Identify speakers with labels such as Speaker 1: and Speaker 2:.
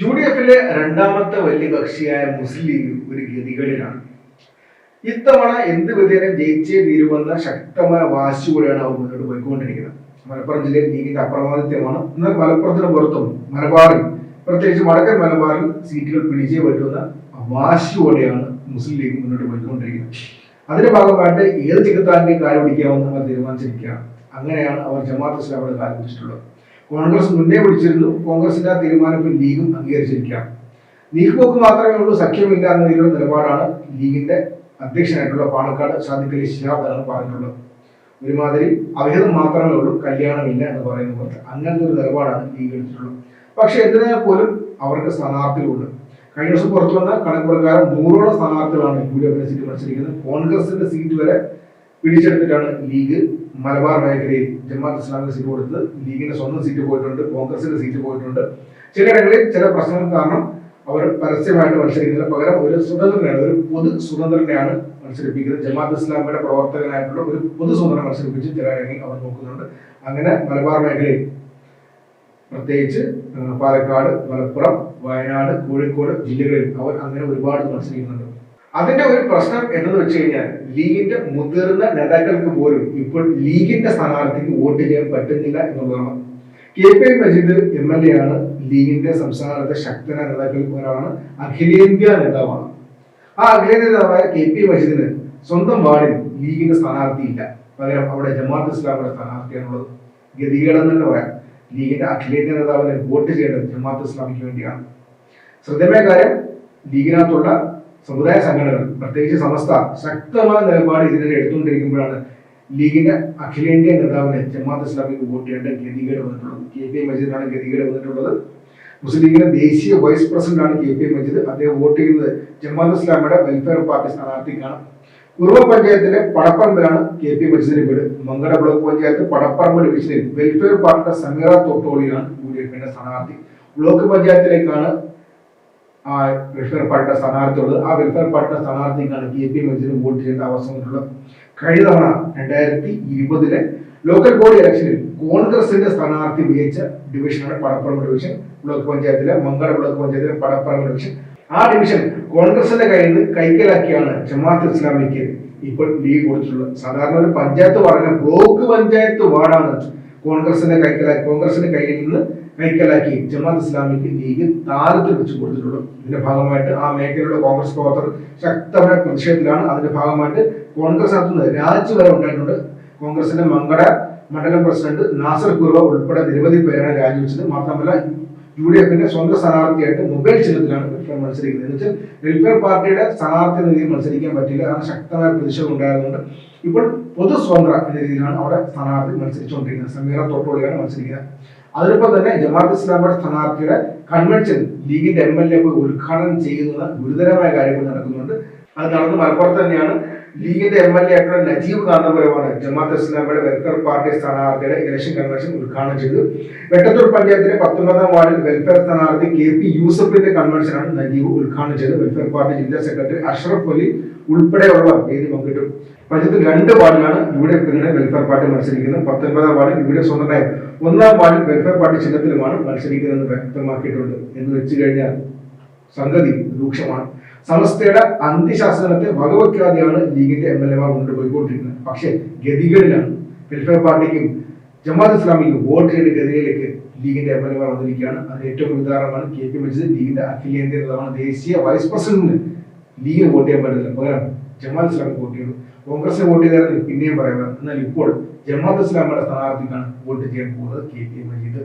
Speaker 1: U D എഫിലെ രണ്ടാമത്തെ വലിയ കക്ഷിയായ മുസ്ലിം ലീഗ് ഒരു ഗതികളിലാണ് ഇത്തവണ എന്ത് വിധേനം ജയിച്ചേ തീരുമെന്ന ശക്തമായ വാശിയോടെയാണ് അവർ മുന്നോട്ട് പോയിക്കൊണ്ടിരിക്കുന്നത്. മലപ്പുറം ജില്ലയിൽ ലീഗിന്റെ അപ്രമാദിത്യമാണ് എന്നാൽ മലപ്പുറത്തിന് പുറത്തും മലബാറിൽ പ്രത്യേകിച്ച് വടക്കൻ മലബാറിൽ സീറ്റുകൾ പിടിച്ചേ പറ്റുന്ന വാശിയോടെയാണ് മുസ്ലിം ലീഗ് മുന്നോട്ട് പോയിക്കൊണ്ടിരിക്കുന്നത്. അതിന്റെ ഭാഗമായിട്ട് ഏത് ചികിത്സാന്റെയും കാര്യം പിടിക്കാമെന്ന് അവർ തീരുമാനിച്ചിരിക്കുകയാണ്. അങ്ങനെയാണ് അവർ ജമാഅത്ത് ഇസ്ലാമിയുടെ കാര്യം പിടിച്ചിട്ടുള്ളത്. കോൺഗ്രസ് മുന്നേ പിടിച്ചിരുന്നു കോൺഗ്രസിന്റെ ആ തീരുമാനം ലീഗും അംഗീകരിച്ചിരിക്കുകയാണ്. നീക്കുപോക്ക് മാത്രമേ ഉള്ളൂ സഖ്യമില്ല എന്ന രീതിയിലുള്ള നിലപാടാണ് ലീഗിന്റെ അധ്യക്ഷനായിട്ടുള്ള പാലക്കാട് സാദിഖലി ശിഹാബ് തങ്ങൾ പറഞ്ഞിട്ടുള്ളത്. ഒരുമാതിരി അവിഹിതം മാത്രമേ ഉള്ളൂ കല്യാണമില്ല എന്ന് പറയുന്ന പോലെ അങ്ങനത്തെ ഒരു നിലപാടാണ് ലീഗ് എടുത്തിട്ടുള്ളത്. പക്ഷെ എന്തിനാ പോലും അവർക്ക് സ്ഥാനാർത്ഥികളുണ്ട്. കഴിഞ്ഞ ദിവസം പുറത്തു വന്ന കണക്ക് പ്രകാരം നൂറോളം സ്ഥാനാർത്ഥികളാണ് യു ഡി എഫിന്റെ സീറ്റ് മത്സരിക്കുന്നത്. കോൺഗ്രസിന്റെ സീറ്റ് വരെ പിടിച്ചെടുത്തിട്ടാണ് ലീഗ് മലബാർ മേഖലയിൽ ജമാഅത്ത് ഇസ്ലാമിന്റെ സീറ്റ് കൊടുത്തത്. ലീഗിന്റെ സ്വന്തം സീറ്റ് പോയിട്ടുണ്ട് കോൺഗ്രസിന്റെ സീറ്റ് പോയിട്ടുണ്ട്. ചിലയിടങ്ങളിൽ ചില പ്രശ്നങ്ങൾ കാരണം അവർ പരസ്യമായിട്ട് മത്സരിക്കുന്നില്ല. പകരം ഒരു സ്വതന്ത്രനാണ് ഒരു പൊതു സ്വതന്ത്രനെയാണ് മത്സരിപ്പിക്കുന്നത്. ജമാഅത്ത് ഇസ്ലാമിയുടെ പ്രവർത്തകനായിട്ടുള്ള ഒരു പൊതു സ്വതന്ത്രം മത്സരിപ്പിച്ച് ചിലയിടങ്ങളിൽ അവർ നോക്കുന്നുണ്ട്. അങ്ങനെ മലബാർ മേഖലയിൽ പ്രത്യേകിച്ച് പാലക്കാട് മലപ്പുറം വയനാട് കോഴിക്കോട് ജില്ലകളിൽ അവർ അങ്ങനെ ഒരുപാട് മത്സരിക്കുന്നുണ്ട്. അതിന്റെ ഒരു പ്രശ്നം എന്നത് വെച്ച് കഴിഞ്ഞാൽ ലീഗിന്റെ മുതിർന്ന നേതാക്കൾക്ക് പോലും ഇപ്പോൾ ലീഗിന്റെ സ്ഥാനാർത്ഥിക്ക് വോട്ട് ചെയ്യാൻ പറ്റുന്നില്ല എന്നുള്ളതാണ്. K P Majeed M L A ആണ് ലീഗിന്റെ സംസ്ഥാനത്തെ ശക്തന നേതാക്കളിൽ ഒരാളാണ്. അഖിലേന്ത്യാ നേതാവാണ്. ആ അഖിലേന്ത്യാ നേതാവായ കെ പി മജീദിന് സ്വന്തം വാർഡിൽ ലീഗിന്റെ സ്ഥാനാർത്ഥിയില്ല പകരം അവിടെ ജമാഅത്ത് ഇസ്ലാമിയുടെ സ്ഥാനാർത്ഥിയാണുള്ളത് ഗതികേടെന്ന് തന്നെ പറയാം. ലീഗിന്റെ അഖിലേന്ത്യാ നേതാവിനെ വോട്ട് ചെയ്യേണ്ടത് ജമാഅത്ത് ഇസ്ലാമിക്ക് വേണ്ടിയാണ്. ശ്രദ്ധേയമായ കാര്യം ലീഗിനകത്തുള്ള സമുദായ സംഘടനകൾ പ്രത്യേകിച്ച് സമസ്ത ശക്തമായ നിലപാട് ഇതിനെതിരെ എടുത്തുകൊണ്ടിരിക്കുമ്പോഴാണ് ലീഗിന്റെ അഖിലേന്ത്യാ നേതാവിനെ ജമാഅത്ത് ഇസ്ലാമിക്ക് വോട്ട് ചെയ്യേണ്ട ഗതികേട് വന്നിട്ടുള്ളത്. കെ പി മജീദിനാണ് ഗതികേട് വന്നിട്ടുള്ളത്. മുസ്ലിം ലീഗിന്റെ ദേശീയ വൈസ് പ്രസിഡന്റ് ആണ് കെ പി മജീദ്. അദ്ദേഹം വോട്ട് ചെയ്യുന്നത് ജമാഅത്ത് ഇസ്ലാമിയുടെ വെൽഫെയർ പാർട്ടി സ്ഥാനാർത്ഥിക്കാണ്. കുറുവ പഞ്ചായത്തിലെ പടപ്പറമ്പിലാണ് കെ പി മജീദിന്റെ വീട്. മങ്കട ബ്ലോക്ക് പഞ്ചായത്ത് പടപ്പറമ്പ് ഡിവിഷനിൽ വെൽഫെയർ പാർട്ടിയുടെ സമീറ തൊട്ടോളിയാണ് യു ഡി എഫിന്റെ സ്ഥാനാർത്ഥി. ബ്ലോക്ക് പഞ്ചായത്തിലേക്കാണ് ആ വെൽഫെയർ പാർട്ടിയുടെ സ്ഥാനാർത്ഥിയുള്ളത് ആ വെൽഫെയർ പാർട്ടിയുടെ സ്ഥാനാർത്ഥിക്കാണ് കെ പി മജീദിന് വോട്ട് ചെയ്യേണ്ട അവസരം വന്നിട്ടുള്ളത് കഴിഞ്ഞ തവണ രണ്ടായിരത്തി ഇരുപതിലെ ലോക്കൽ ബോഡി ഇലക്ഷനിൽ കോൺഗ്രസിന്റെ സ്ഥാനാർത്ഥി വിജയിച്ച ഡിവിഷനാണ് പടപ്പറമ്പ് ഡിവിഷൻ ബ്ലോക്ക് പഞ്ചായത്തിലെ മംഗള ബ്ലോക്ക് പഞ്ചായത്തിലെ പടപ്പറമ്പ് ഡിവിഷൻ ആ ഡിവിഷൻ കോൺഗ്രസിന്റെ കയ്യിൽ നിന്ന് കൈക്കലാക്കിയാണ് ജമാഅത്ത് ഇസ്ലാമിക്ക് ഇപ്പോൾ ലീഗ് കൊടുത്തിട്ടുള്ളത്. സാധാരണ ഒരു പഞ്ചായത്ത് വാർഡിനെ ബ്ലോക്ക് പഞ്ചായത്ത് വാർഡാണ് കോൺഗ്രസിന്റെ കൈക്കലാക്കി കോൺഗ്രസിന്റെ കയ്യിൽ നിന്ന് കൈക്കലാക്കി ജമാഅത്ത് ഇസ്ലാമിക്ക് ലീഗ് താരത്തിൽ വെച്ച് കൊടുത്തിട്ടുള്ളൂ. ഇതിന്റെ ഭാഗമായിട്ട് ആ മേഖലയിലുള്ള കോൺഗ്രസ് പ്രവർത്തകർ ശക്തമായ പ്രതിഷേധത്തിലാണ് അതിന്റെ ഭാഗമായിട്ട് കോൺഗ്രസ് നടത്തുന്നത് രാജി വരെ ഉണ്ടായിട്ടുണ്ട്. കോൺഗ്രസിന്റെ മങ്കട മണ്ഡലം പ്രസിഡന്റ് നാസർ കുർവ ഉൾപ്പെടെ നിരവധി പേരാണ് രാജിവെച്ചത്. മാത്രമല്ല യു ഡി എഫിന്റെ സ്വന്തം സ്ഥാനാർത്ഥിയായിട്ട് മൊബൈൽ ചിഹ്നത്തിലാണ് വെൽഫെയർ മത്സരിക്കുന്നത്. എന്ന് വെച്ചാൽ വെൽഫെയർ പാർട്ടിയുടെ സ്ഥാനാർത്ഥി രീതിയിൽ മത്സരിക്കാൻ പറ്റില്ല. കാരണം ശക്തമായ പ്രതിഷേധം ഉണ്ടായതുകൊണ്ട് ഇപ്പോൾ പൊതു സ്വതന്ത്ര എന്ന രീതിയിലാണ് അവിടെ സ്ഥാനാർത്ഥി മത്സരിച്ചുകൊണ്ടിരിക്കുന്നത്. സമീറ തോട്ടോളിയാണ് മത്സരിക്കുന്നത്. അതിനൊപ്പം തന്നെ ജമാഅത്ത് ഇസ്ലാമിയുടെ സ്ഥാനാർത്ഥിയുടെ കൺവെൻഷൻ ലീഗിന്റെ എം എൽ എ ഉദ്ഘാടനം ചെയ്യുന്ന ഗുരുതരമായ കാര്യങ്ങൾ നടക്കുന്നുണ്ട്. അത് നടന്ന് മലപ്പുറത്ത് തന്നെയാണ്. ലീഗിന്റെ എം എൽ എ ആയിട്ടുള്ള നജീബ് കാന്തപുരമാണ് ജമാഅത്ത് ഇസ്ലാമിയുടെ വെൽഫെയർ പാർട്ടി സ്ഥാനാർത്ഥിയുടെ ഇലക്ഷൻ കൺവെൻഷൻ ഉദ്ഘാടനം ചെയ്തു വെട്ടത്തൂർ പഞ്ചായത്തിലെ പത്തൊമ്പതാം വാർഡിൽ വെൽഫെയർ സ്ഥാനാർത്ഥി കെ പി യൂസഫിന്റെ കൺവെൻഷനാണ് നജീബ് ഉദ്ഘാടനം ചെയ്തത്. വെൽഫെയർ പാർട്ടി ജില്ലാ സെക്രട്ടറി അഷ്റഫ് അലി ഉൾപ്പെടെയുള്ള വേദി പങ്കിട്ടു. പഞ്ചായത്തിൽ രണ്ട് വാർഡിലാണ് യു ഡി എഫ് പിന്നീട് വെൽഫെയർ പാർട്ടി മത്സരിക്കുന്നത്. പത്തൊൻപതാം വാർഡിൽ യു ഡി എഫ് സ്വന്തമായി ഒന്നാം വാർഡിൽ വെൽഫെയർ പാർട്ടി ചിഹ്നത്തിലുമാണ് മത്സരിക്കുന്നതെന്ന് വ്യക്തമാക്കിയിട്ടുണ്ട്. എന്ന് വെച്ചു കഴിഞ്ഞാൽ സംഗതി രൂക്ഷമാണ്. സമസ്തയുടെ അന്ത്യശാസനത്തെ വകവെക്കാതെയാണ് ലീഗിന്റെ എം എൽ എമാർ മുന്നോട്ട് പോയിക്കൊണ്ടിരിക്കുന്നത്. പക്ഷേ ഗതികളിലാണ് വെൽഫെയർ പാർട്ടിക്കും ജമാഅത്ത് ഇസ്ലാമിക്കും വോട്ട് ചെയ്ത ഗതിയിലേക്ക് ലീഗിന്റെ എം എൽ എമാർ വന്നിരിക്കുകയാണ്. അതിന് ഏറ്റവും ഉദാഹരണമാണ്. കെ പി മജീദ് ലീഗിന്റെ അഖിലേന്ത്യാ നേതാവാണ് ദേശീയ വൈസ് പ്രസിഡന്റിന് ലീഗിന് വോട്ട് ചെയ്യാൻ പറ്റില്ല. പകരം ജമാഅത്ത് ഇസ്ലാമിക്ക് വോട്ട് ചെയ്തു. കോൺഗ്രസ് വോട്ട് ചെയ്താൽ പിന്നെയും പറയാം. എന്നാൽ ഇപ്പോൾ ജമാഅത്ത് ഇസ്ലാമിയുടെ സ്ഥാനാർത്ഥിക്കാണ് വോട്ട് ചെയ്യാൻ പോകുന്നത് കെ പി മജീദ്.